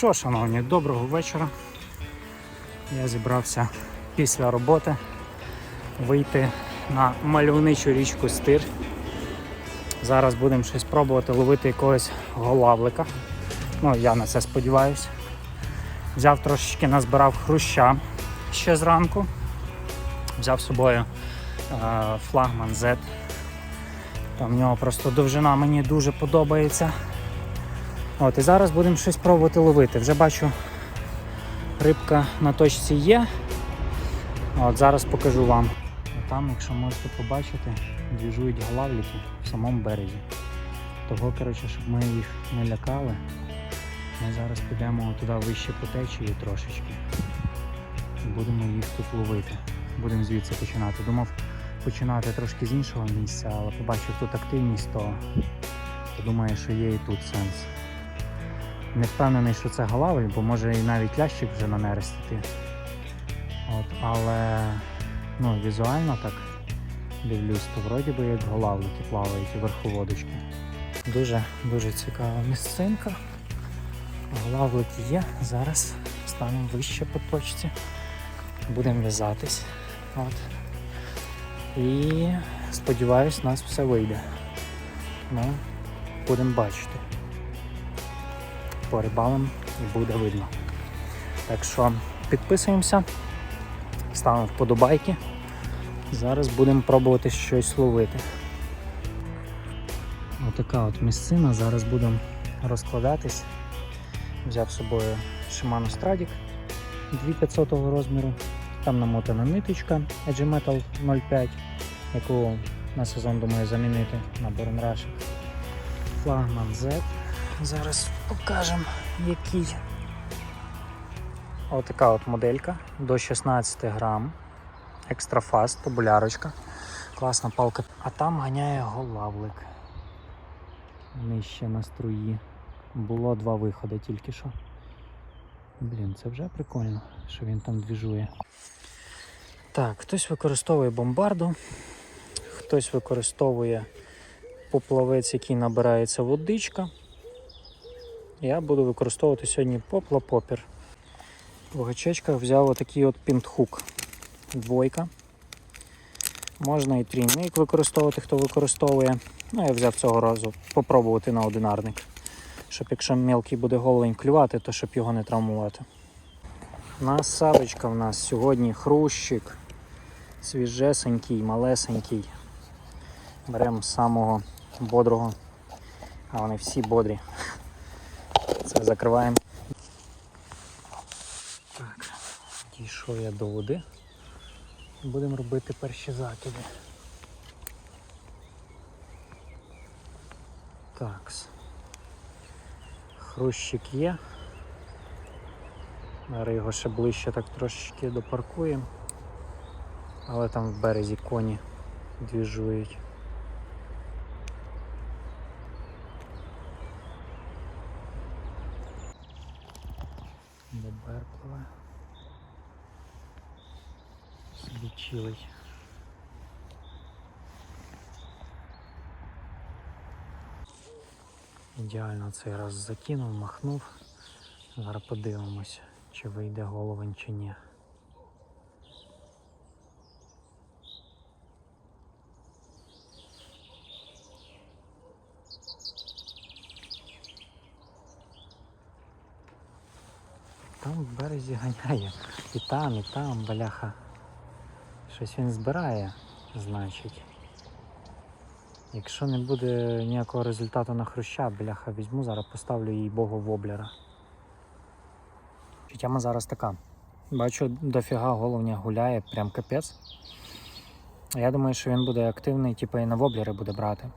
що, шановні, доброго вечора. Я зібрався після роботи вийти на мальовничу річку Стир. Зараз будемо щось пробувати ловити якогось голавлика. Ну, я на це сподіваюся. Взяв трошечки назбирав хруща ще зранку. Взяв з собою е, флагман Z. Там в нього просто довжина мені дуже подобається. От, і зараз будемо щось пробувати ловити. Вже бачу, рибка на точці є. От, зараз покажу вам. Там, якщо можете побачити, двіжують голавліки в самому березі. Того, коротше, щоб ми їх не лякали, ми зараз підемо туди вище по течії трошечки. І будемо їх тут ловити. Будемо звідси починати. Думав починати трошки з іншого місця, але побачив тут активність, то думаю, що є і тут сенс. Не впевнений, що це голавль, бо може і навіть лящик вже на нерестити. От, але ну, візуально так дивлюсь, то вроді би як голавлики плавають у верховодочки. Дуже дуже цікава місцинка. Голавлики є. Зараз станемо вище по точці. Будемо в'язатись. От. І сподіваюсь, у нас все вийде. Ну, будемо бачити. Порибалим і буде видно. Так що підписуємося, ставимо вподобайки. Зараз будемо пробувати щось ловити. Отака от місцина. Зараз будемо розкладатись. Взяв з собою Shimano Stradic 2500 розміру. Там намотана ниточка Edge Metal 05, яку на сезон думаю замінити на Борнрашик. Флагман Z. Зараз покажемо який. Отака от моделька до 16 грам. Екстрафаст, тобулярочка. Класна палка. А там ганяє голавлик. Нижче на струї. Було два виходи тільки що. Блін, це вже прикольно, що він там двіжує. Так, хтось використовує бомбарду, хтось використовує поплавець, який набирається водичка. Я буду використовувати сьогодні поплапопір. В гачечках взяв отакий от пінтхук. Двойка. Можна і трійник використовувати, хто використовує. Ну, я взяв цього разу попробувати на одинарник. Щоб якщо мелкий буде головень клювати, то щоб його не травмувати. Насадочка в нас сьогодні хрущик. Свіжесенький, малесенький. Беремо самого бодрого. А вони всі бодрі. Закриваємо. Так, дійшов я до води. Будемо робити перші закиди. Такс. Хрущик є. Зараз його ще ближче так трошечки допаркуємо. Але там в березі коні двіжують. Собі. Ідеально цей раз закинув, махнув. Зараз подивимось, чи вийде головень чи ні. Там в березі ганяє. І там, і там, бляха. Щось він збирає, значить. Якщо не буде ніякого результату на хруща, бляха, візьму, зараз поставлю їй богу воблера. Тема зараз така. Бачу, дофіга головня гуляє, прям капець. Я думаю, що він буде активний, типу і на воблери буде брати.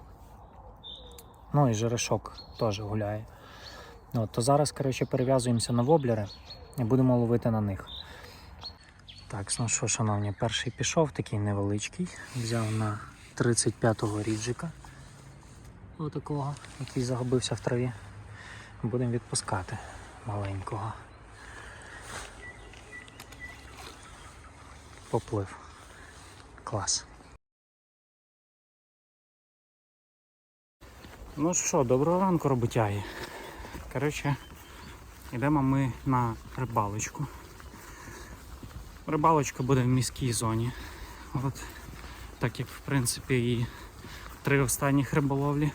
Ну і жерешок теж гуляє. От, то зараз, коротше, перев'язуємося на воблери і будемо ловити на них. Так, ну що, шановні, перший пішов, такий невеличкий. Взяв на 35-го ріджика. Отакого, який загубився в траві. Будемо відпускати маленького. Поплив. Клас. Ну що, доброго ранку, роботяги. Коротше, Йдемо ми на рибалочку. Рибалочка буде в міській зоні. От, так як в принципі і три останніх риболовлі.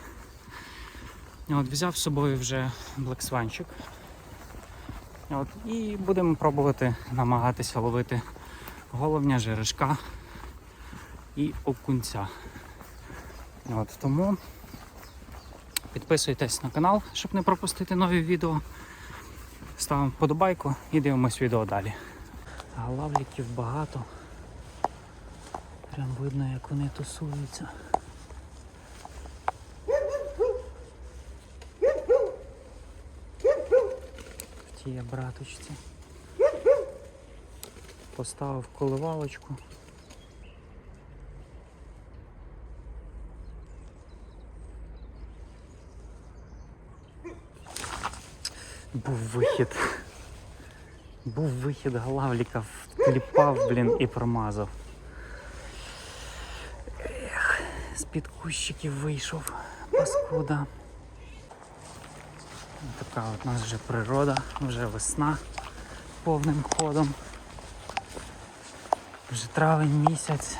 От, взяв з собою вже блексванчик. От, і будемо пробувати намагатися ловити головня, жерешка і окунця. От, тому підписуйтесь на канал, щоб не пропустити нові відео. Ставимо вподобайку і дивимось відео далі. Галавліків багато. Прям видно, як вони тусуються. В тій браточці. Поставив коливалочку. Був вихід. Був вихід галавліка, вкліпав, блін, і промазав. Ех, з-під кущиків вийшов, паскуда. Така от у нас вже природа, вже весна повним ходом. Вже травень місяць,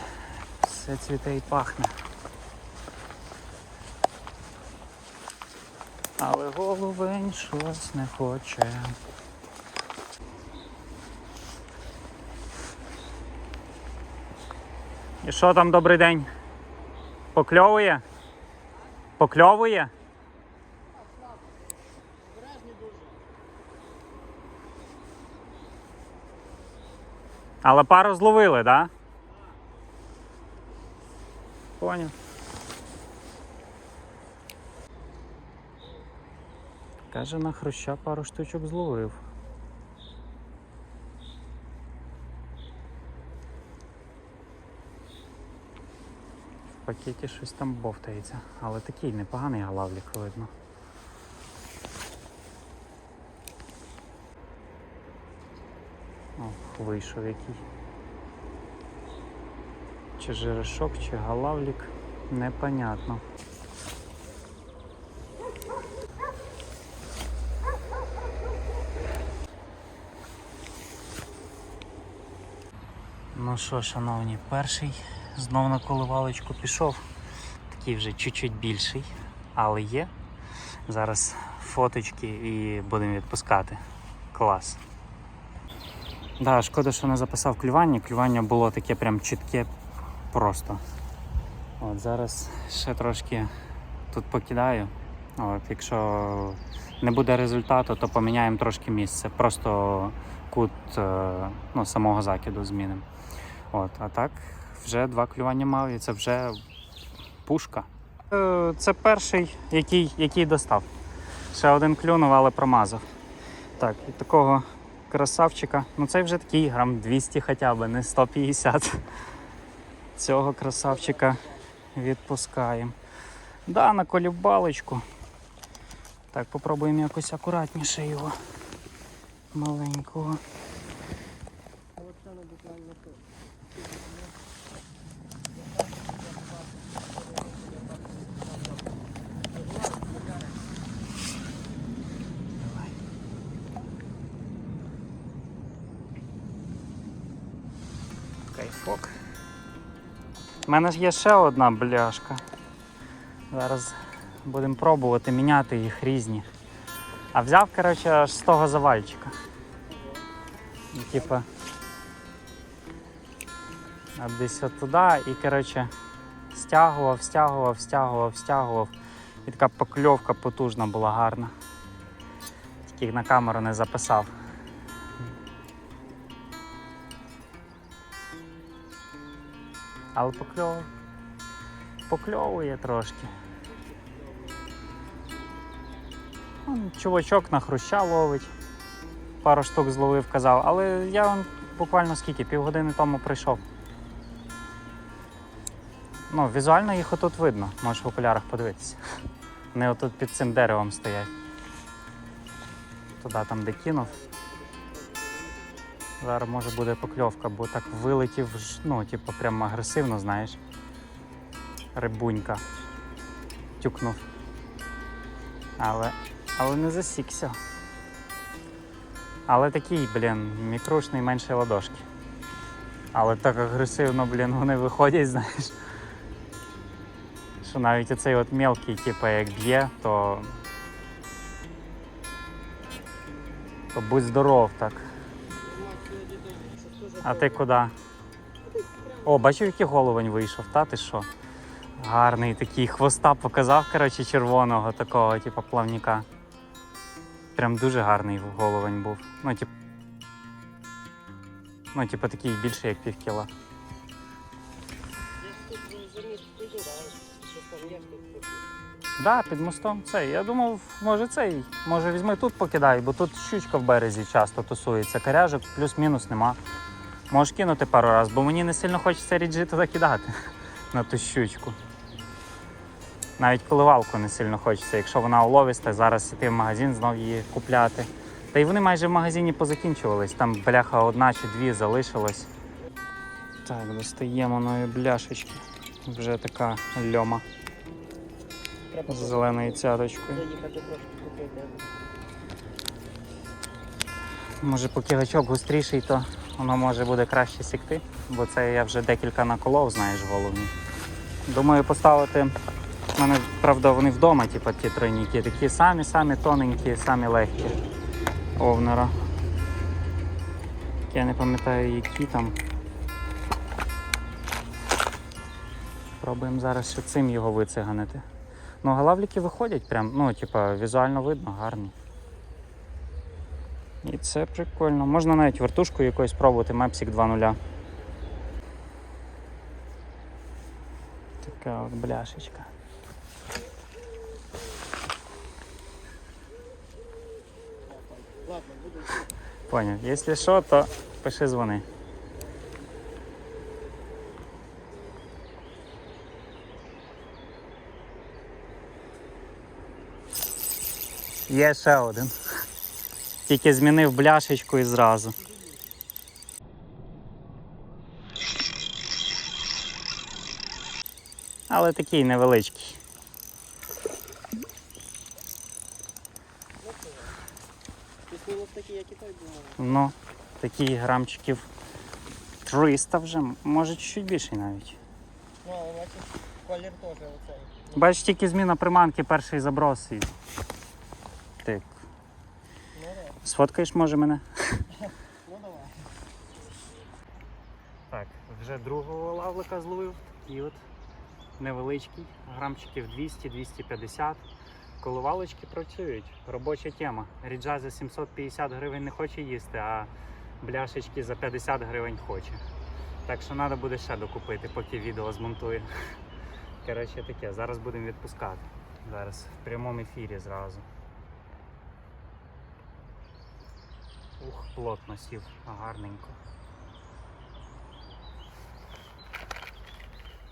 все цвіте і пахне. Але головень щось не хоче. І що там добрий день? Покльовує? Покльовує? Але пару зловили, так? Да? Поняв. Каже, на хруща пару штучок зловив. Пакеті щось там бовтається, але такий непоганий галавлік видно. О, вийшов який. Чи жерешок, чи галавлік, непонятно. Ну що, шановні, перший знов на коливалочку пішов. Такий вже чуть-чуть більший, але є. Зараз фоточки і будемо відпускати. Клас. Да, шкода, що не записав клювання. Клювання було таке прям чітке просто. От Зараз ще трошки тут покидаю. От, якщо не буде результату, то поміняємо трошки місце. Просто кут е, ну, самого закиду змінимо. От, а так, вже два клювання мав і це вже пушка. Е, Це перший, який, який достав. Ще один клюнув, але промазав. Так, і такого красавчика. Ну цей вже такий грам 200 хоча б, не 150. Цього красавчика відпускаємо. Да, на колібалочку. Так, попробуємо якось акуратніше його. Маленького. У мене ж є ще одна бляшка. Зараз будемо пробувати міняти їх різні. А взяв, коротше, аж з того завальчика. Типа. Десь от і, коротше, стягував, стягував, стягував, стягував. І така покльовка потужна була гарна. Тільки на камеру не записав. Але покльовує. Покльовує трошки. Он, чувачок на хруща ловить. Пару штук зловив, казав, але я вон буквально скільки, півгодини тому прийшов. Ну, візуально їх отут видно, можеш в окулярах подивитися. Вони отут під цим деревом стоять. Туди там де кинув. Зараз може буде покльовка, бо так вилетів, ну, типу, прям агресивно, знаєш. Рибунька. Тюкнув. Але, але не засікся. Але такий, блін, мікрушний менше ладошки. Але так агресивно, блін, вони виходять, знаєш. Що навіть оцей от мелкий, типу, як б'є, то. То будь здоров так. А ти куди? О, бачив, який головень вийшов, та ти що? Гарний такий хвоста показав, коротше, червоного такого, типу, плавника. Прям дуже гарний головень був. Ну, тип. Ну, типу, такий більше, як пів кіла. Да, під мостом цей. Я думав, може цей. Може візьми тут покидай, бо тут щучка в березі часто тусується. Коряжок плюс-мінус нема. Можеш кинути пару разів, бо мені не сильно хочеться ріджі туди кидати на ту щучку. Навіть поливалку не сильно хочеться, якщо вона уловиста, зараз іти в магазин знов її купляти. Та й вони майже в магазині позакінчувались, там бляха одна чи дві залишилось. Так, достаємо нові бляшечки. Вже така льома Треба з зеленою цяточкою. Може, поки гачок гостріший, то воно може буде краще сікти, бо це я вже декілька наколов, знаєш, головні. Думаю, поставити. У мене, правда, вони вдома, типу, ті тройніки, такі самі-самі тоненькі, самі легкі овнера. Я не пам'ятаю, які там. Пробуємо зараз ще цим його вициганити. Ну, галавліки виходять прям, ну, типа, візуально видно, гарні. І це прикольно. Можна навіть вертушку якоюсь спробувати, Мепсік 2.0. Така от бляшечка. Поняв. Якщо що, то пиши дзвони. Є ще один. Тільки змінив бляшечку і зразу. Але такий невеличкий. Такі. Ну, такий грамчиків 300 вже, може чуть більше навіть. Ну, але бачиш, колір теж оцей. Бачиш, тільки зміна приманки, перший заброс і. Сфоткаєш, може, мене? ну давай. Так, вже другого лавлика зловив. Такий от невеличкий, грамчиків 200-250. Коливалочки працюють. Робоча тема. Ріджа за 750 гривень не хоче їсти, а бляшечки за 50 гривень хоче. Так що треба буде ще докупити, поки відео змонтую. Коротше таке, зараз будемо відпускати. Зараз в прямому ефірі зразу. Ух, плотно сів, гарненько.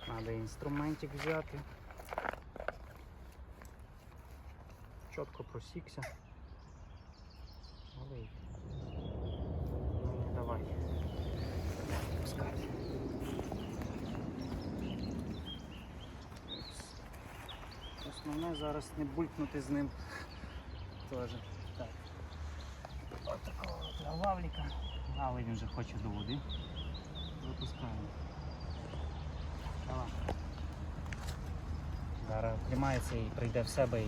Надо інструментик взяти. Чітко просікся. Малий. Ну, давай. Пускай. Основне зараз не булькнути з ним теж. Так. Ось от. Але він вже хоче до води. Випускаємо. Давай. Зараз тримається і прийде в себе і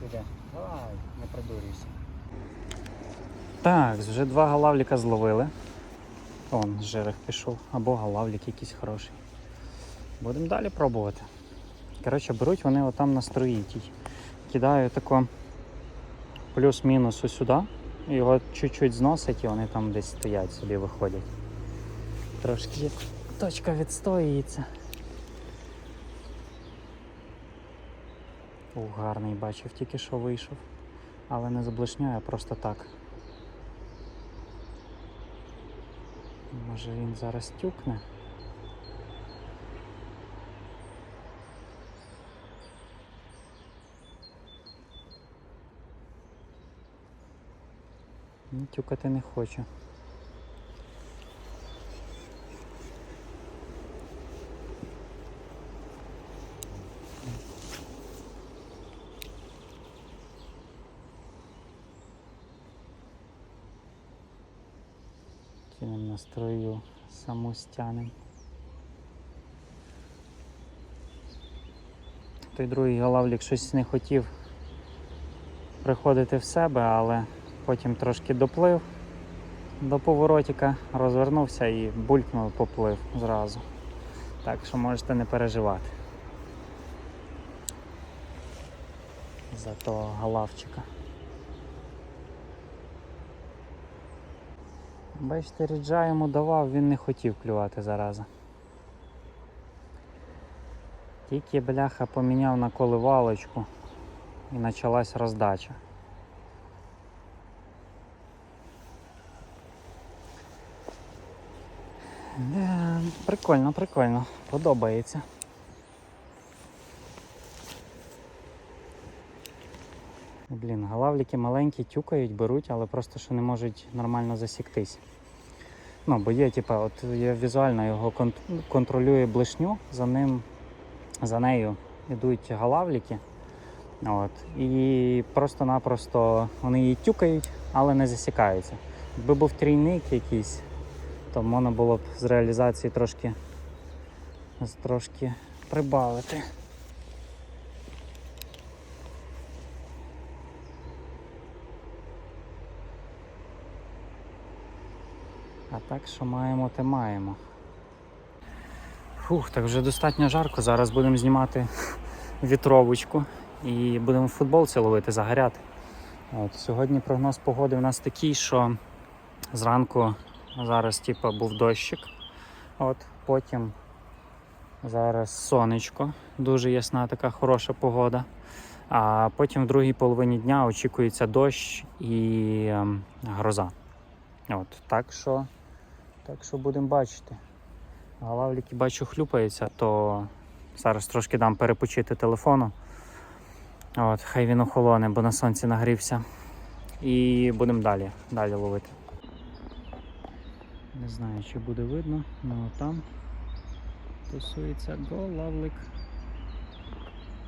піде. Давай, не придурюйся. Так, вже два галавліка зловили. Он жерех пішов, або галавлік якийсь хороший. Будемо далі пробувати. Коротше, беруть вони отам на строїтій. Кидаю тако плюс-мінус ось сюди. Його чуть-чуть зносить і вони там десь стоять, собі виходять. Трошки точка відстоюється. Ух, гарний бачив, тільки що вийшов. Але не заблишняє, просто так. Може він зараз тюкне. Тюкати не хочу. Кинем на строю саму стянем. Той другий голавлік щось не хотів приходити в себе, але потім трошки доплив до поворотика, розвернувся і булькнув, поплив зразу. Так що можете не переживати. За того галавчика. Бачите, ріджа йому давав, він не хотів клювати зараза. Тільки бляха поміняв на коливалочку і почалась роздача. Да, прикольно, прикольно, подобається. Блін, галавліки маленькі тюкають, беруть, але просто що не можуть нормально засіктись. Ну, бо є, типа, от я візуально його кон- контролює блишню, за ним, за нею йдуть галавліки. От, і просто-напросто вони її тюкають, але не засікаються. Якби був трійник якийсь, то можна було б з реалізації трошки, трошки прибавити. А так, що маємо, те маємо. Фух, так вже достатньо жарко. Зараз будемо знімати вітровочку і будемо в футболці ловити, загоряти. От, сьогодні прогноз погоди у нас такий, що зранку зараз типу, був дощик. От, потім зараз сонечко, дуже ясна така хороша погода. А потім в другій половині дня очікується дощ і ем, гроза. От, так що, так що будемо бачити. Галавліки бачу хлюпаються, то зараз трошки дам перепочити телефону. От, хай він охолоне, бо на сонці нагрівся. І будемо далі, далі ловити. Не знаю, чи буде видно, але там тусується голавлик.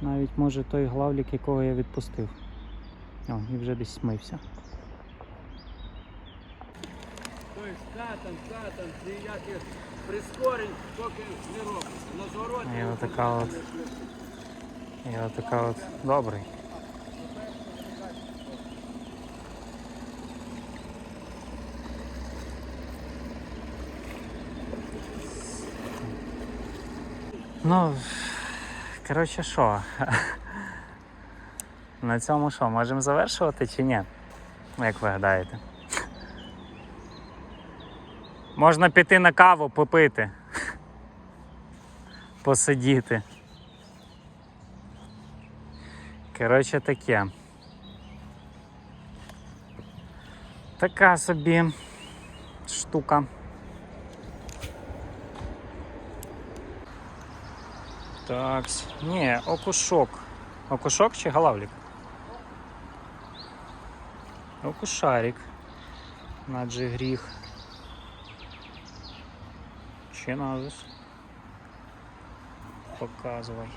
Навіть може той главлік, якого я відпустив. О, і вже десь смився. Тобто катан, катан, ніяких прискорень поки не робиться. На звороті. І отака от. І отака от добрий. Ну, коротше, що? На цьому що, можемо завершувати чи ні? Як ви гадаєте? Можна піти на каву попити. Посидіти. Коротше таке. Така собі штука. Так. Ні, окушок. Окушок чи галавлік? Окушарик. Надже гріх. Чи назис? Показувай.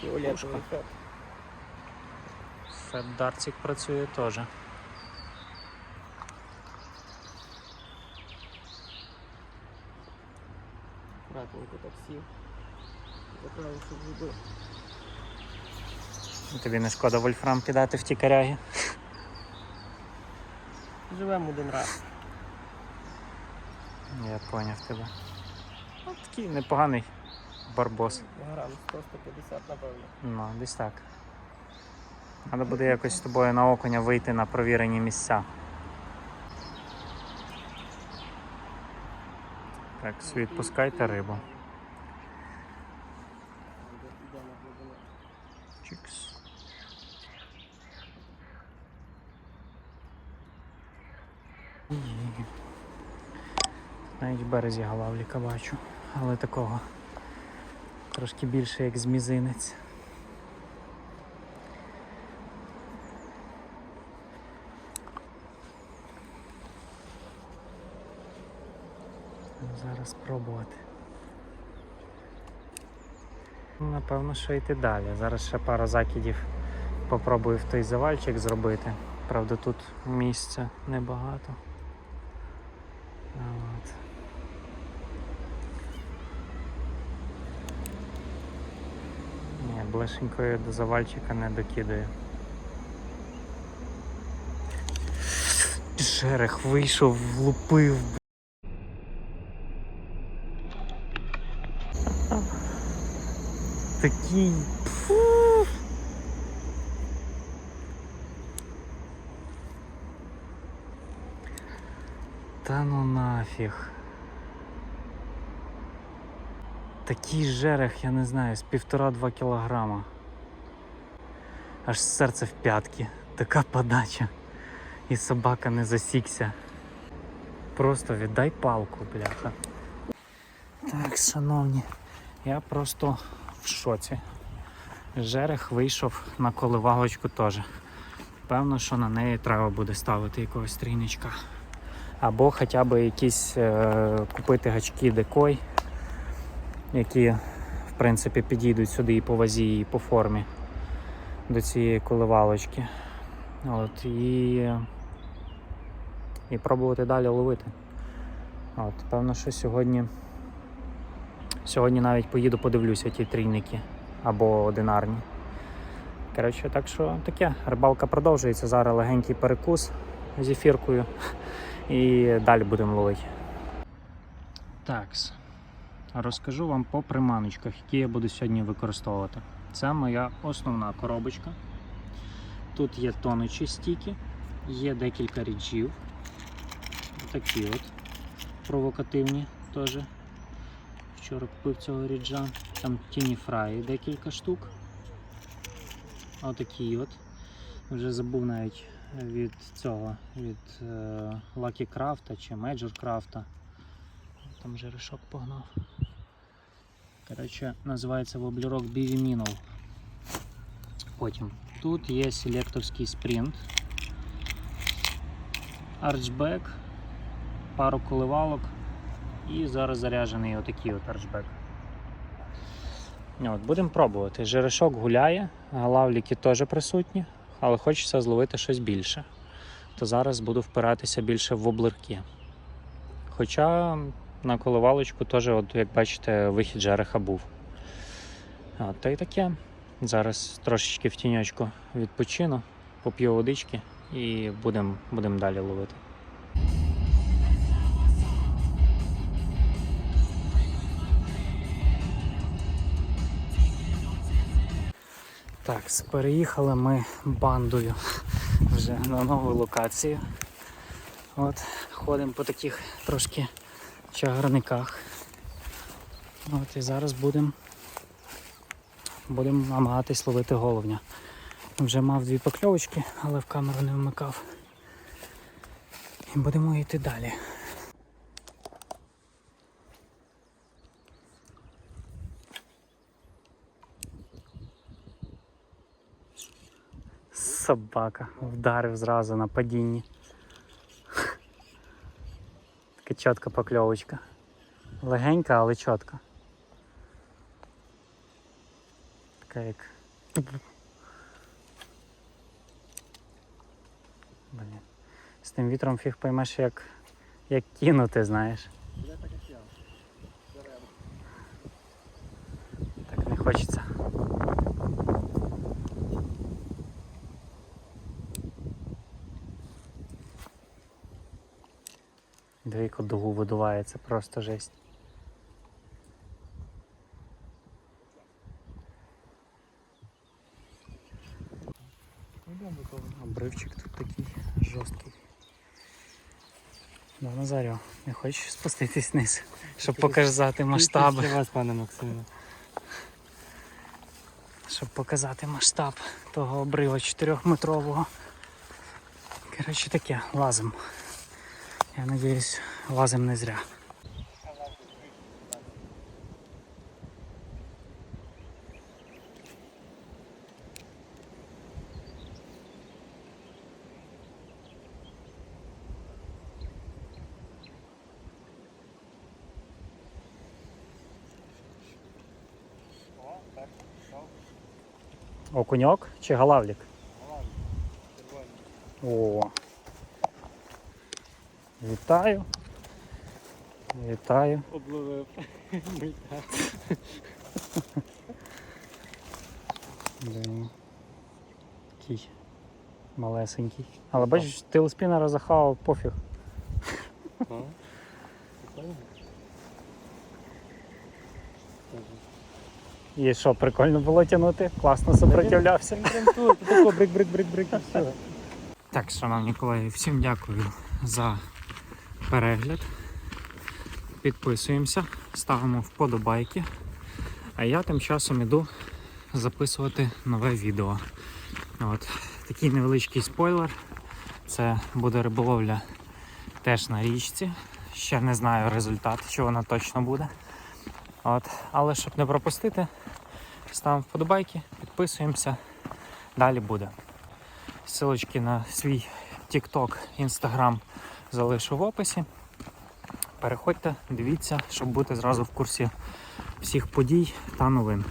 Фіолетовий. Феддарцик працює теж. Аккуратненько так сів. Заправив, щоб зубив. Тобі не шкода вольфрам кидати в ті коряги? Живемо один раз. Я поняв тебе. От такий непоганий барбос. Грам 100-150, напевно. Ну, десь так. Треба буде якось з тобою на окуня вийти на провірені місця. Так, відпускайте рибу. Чікс. Навіть в березі галавліка бачу, але такого трошки більше як з мізинець. Зараз спробувати. Ну, Напевно, що йти далі. Зараз ще пару закидів попробую в той завальчик зробити. Правда, тут місця небагато. От. Ні, блешенької до завальчика не докидаю. Жерех вийшов, влупив. Такий. Фу. Та ну нафіг. Такий жерех, я не знаю, з півтора-два кілограма. Аж серце в п'ятки. Така подача. І собака не засікся. Просто віддай палку, бляха. Так, шановні, я просто в шоці. Жерех вийшов на коливалочку теж. Певно, що на неї треба буде ставити якогось трійничка. Або хоча б якісь е, купити гачки декой, які в принципі підійдуть сюди і по вазі, і по формі до цієї коливалочки. От, і, і пробувати далі ловити. От, певно, що сьогодні. Сьогодні навіть поїду подивлюся ті трійники або одинарні. Коротше, так що таке, рибалка продовжується. Зараз легенький перекус з ефіркою і далі будемо ловити. Так, розкажу вам по приманочках, які я буду сьогодні використовувати. Це моя основна коробочка. Тут є тонучі стіки, є декілька ріджів. Такі от провокативні теж. Вчора купив цього ріджа. Там тіні фраї декілька штук. Отакі от. Вже забув навіть від цього, від е, Lucky Craft чи Major Craft. Там жерешок погнав. Коротше, називається воблерок Minnow. Потім тут є селектовський спринт, арчбек, пару коливалок і зараз заряджений отакий от арчбек. От, будемо пробувати. Жерешок гуляє, галавліки теж присутні, але хочеться зловити щось більше. То зараз буду впиратися більше в воблерки. Хоча на коливалочку теж, от, як бачите, вихід жереха був. От, та й таке. Зараз трошечки в тіньочку відпочину, поп'ю водички і будемо будем далі ловити. Так, переїхали ми бандою вже на нову локацію. От, ходимо по таких трошки чагарниках. От, і зараз будемо будемо намагатись ловити головня. Вже мав дві покльовочки, але в камеру не вмикав. І будемо йти далі. Собака вдарив зразу на падінні. Така чітка покльовочка. Легенька, але чітка. Така як. Блін. З тим вітром фіг поймеш, як, як кинути, знаєш. Так не хочеться. Двійко дугу видуває, це просто жесть. Обривчик тут такий жорсткий. Да, Назаріо, не хочеш спуститись вниз, щоб показати масштаби. Вас, пане Максиме. щоб показати масштаб того обрива 4-метрового. Коротше таке, лазим. Я надіюсь, лазим не зря. Окуньок чи галавлік? О. Вітаю. Вітаю. Обловив. Такий малесенький. Але бачиш, ти у спінера захавав пофіг. І що, прикольно було тягнути? Класно сопротивлявся. Брик-брик-брик-брик і все. Так, шановні колеги, всім дякую за перегляд. Підписуємося, ставимо вподобайки. А я тим часом іду записувати нове відео. От, такий невеличкий спойлер. Це буде риболовля теж на річці. Ще не знаю результат, що вона точно буде. От, але щоб не пропустити, ставимо вподобайки, підписуємося. Далі буде. Силочки на свій TikTok, Instagram залишу в описі. Переходьте, дивіться, щоб бути зразу в курсі всіх подій та новин.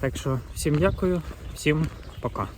Так що всім дякую, всім пока.